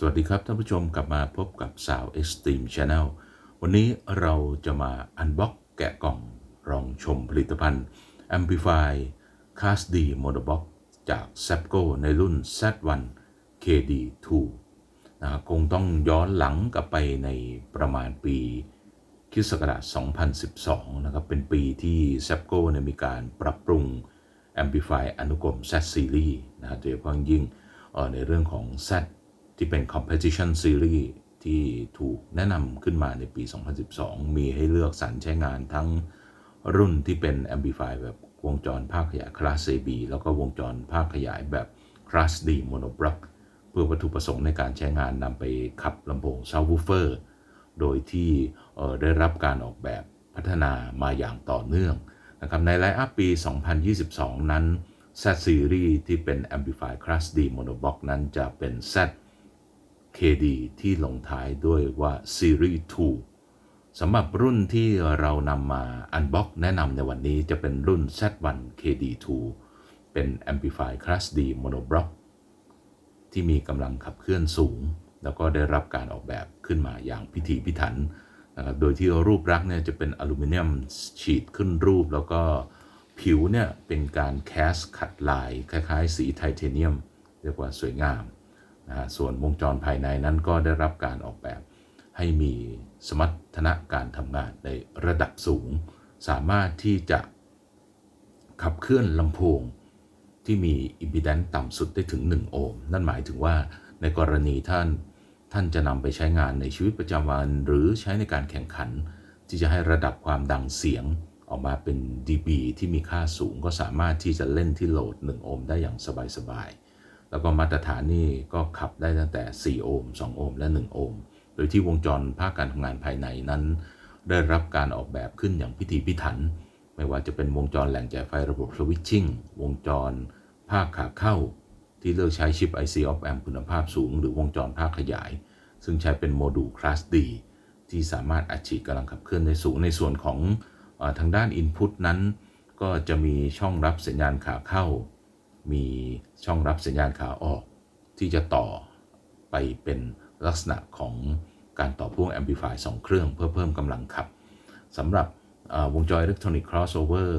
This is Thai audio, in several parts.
สวัสดีครับท่านผู้ชมกลับมาพบกับสาว Extreme Channel วันนี้เราจะมาอันบ็อกแกะกล่องลองชมผลิตภัณฑ์ Amplify Class D Monobox จาก Sapco ในรุ่น Z1 KD2 นะคงต้องย้อนหลังกลับไปในประมาณปีคริสต์ศักราช2012 นะครับ เป็นปีที่ Sapco เนี่ยมีการปรับปรุง Amplify อนุกรม Z Series นะฮะโดยเฉพาะยิ่งในเรื่องของ Z ที่เป็น Competition Series ที่ถูกแนะนำขึ้นมาในปี 2012 มีให้เลือกสรรใช้งานทั้งรุ่นที่เป็น Amplify แบบวงจรภาคขยาย Class AB แล้วก็วงจรภาคขยายแบบ Class D Monoblock เพื่อวัตถุประสงค์ในการใช้งานนำไปขับลำโพง Subwoofer โดยที่ได้รับการออกแบบพัฒนามาอย่างต่อเนื่องนะครับในไลน์อัพปี 2022 นั้น Z Series ที่เป็น Amplify Class D Monoblock นั้นจะเป็น Z KD ที่ลงท้ายด้วยว่า Series 2 สำหรับรุ่นที่เรานำมาอันบ็อกแนะนำในวันนี้จะเป็นรุ่น Z1 KD2 เป็น Amplify Class D Monoblock ที่มีกำลังขับเคลื่อนสูง แล้วก็ได้รับการออกแบบขึ้นมาอย่างพิถีพิถันนะครับโดยที่รูปลักษ์เนี่ยจะเป็นอลูมิเนียมฉีดขึ้นรูป แล้วก็ผิวเนี่ยเป็นการแคสขัดลาย คล้ายๆ สีไทเทเนียม เรียกว่าสวยงาม นะส่วนวงจรภายในนั้นก็ได้รับการออกแบบ ให้มีสมรรถนะการทำงานในระดับสูง สามารถที่จะขับเคลื่อนลำโพงที่มีอิมพีแดนซ์ต่ำสุดได้ถึง 1 โอห์ม นั่นหมายถึงว่าในกรณีท่านท่านจะนำไปใช้งานในชีวิตประจำวัน หรือใช้ในการแข่งขัน ที่จะให้ระดับความดังเสียงออกมาเป็น dB ที่มีค่าสูงก็สามารถที่จะเล่นที่โหลด 1 โอห์มได้อย่างสบายๆ แล้วก็มาตรฐานนี่ก็ขับได้ตั้งแต่ 4 โอห์ม 2 โอห์ม และ 1 โอห์ม โดยที่วงจรภาคการทำงานภายในนั้น ได้รับการออกแบบขึ้นอย่างพิถีพิถัน ไม่ว่าจะเป็นวงจรแหล่งจ่ายไฟระบบสวิตชิ่ง วงจรภาคขาเข้า ที่เลือกใช้ชิป IC of amp คุณภาพสูง หรือวงจรภาคขยาย ซึ่งใช้เป็นโมดูล Class D ที่สามารถอัดฉีดกำลังขับเคลื่อนได้สูง ในส่วนของอทางด้าน Input นั้น ก็จะมีช่องรับสัญญาณขาเข้า มีช่องรับสัญญาณขาออกที่จะต่อไปเป็นลักษณะของการต่อพ่วง Amplify 2เครื่องเพื่อเพิ่มกำลังขับสำหรับเอ่อวงจร Electronic Crossover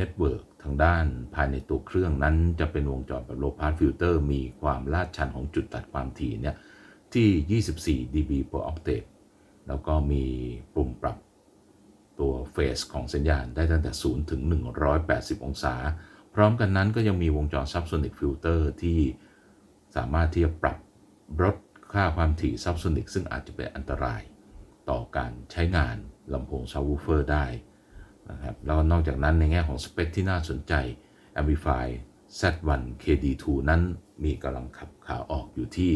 Network ทางด้านภายในตัวเครื่องนั้นจะเป็นวงจรแบบ Low Pass Filter มีความลาดชันของจุดตัดความถี่เนี่ยที่ 24 dB per octave แล้วก็มีปุ่มปรับตัวเฟสของสัญญาณได้ตั้งแต่ 0 ถึง 180 องศา พร้อมกันนั้นก็ยังมีวงจร Subsonic Filter ที่สามารถที่จะปรับลดค่าความถี่ Subsonic ซึ่งอาจจะเป็นอันตราย ต่อการใช้งานลำโพง Subwoofer ได้นะครับแล้วนอกจากนั้นในแง่ของสเปคที่น่าสนใจ Amplify Z1 KD2 นั้นมีกำลังขับขาออกอยู่ที่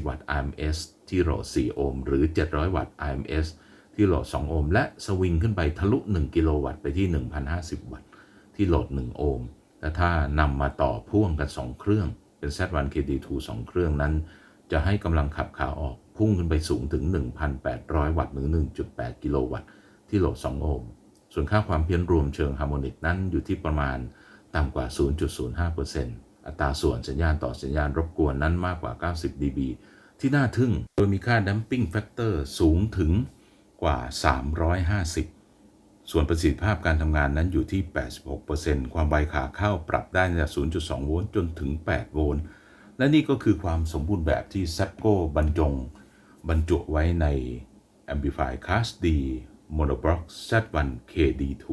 450 วัตต์ RMS ที่โหลด 4 โอห์มหรือ 700 วัตต์ RMS ที่โหลด 2 โอห์มและสวิงขึ้นไปทะลุ 1 กิโลวัตต์ไปที่ 1,050 วัตต์ ที่โหลด 1 โอห์มและถ้านำมาต่อพ่วงกัน 2 เครื่อง เป็น Z1 KD2 2 เครื่องนั้น จะให้กำลังขับขาออกพุ่งขึ้นไปสูงถึง 1,800 วัตต์หรือ 1.8 กิโลวัตต์ที่โหลด 2 โอห์มส่วนค่าความเพี้ยนรวมเชิงฮาร์โมนิกนั้นอยู่ที่ประมาณต่ำกว่า 0.05%อัตราส่วนสัญญาณต่อสัญญาณรบกวนนั้นมากกว่า 90 dB ที่น่าทึ่ง โดยมีค่า damping factor สูงถึงกว่า 350 ส่วนประสิทธิภาพการทำงานนั้นอยู่ที่ 86%ความไวขาเข้าปรับได้จาก 0.2 โวลต์จนถึง 8 โวลต์ และนี่ก็คือความสมบูรณ์แบบที่ Sapco บรรจง บรรจุไว้ใน Amplify Class D Monoblock Z1 KD2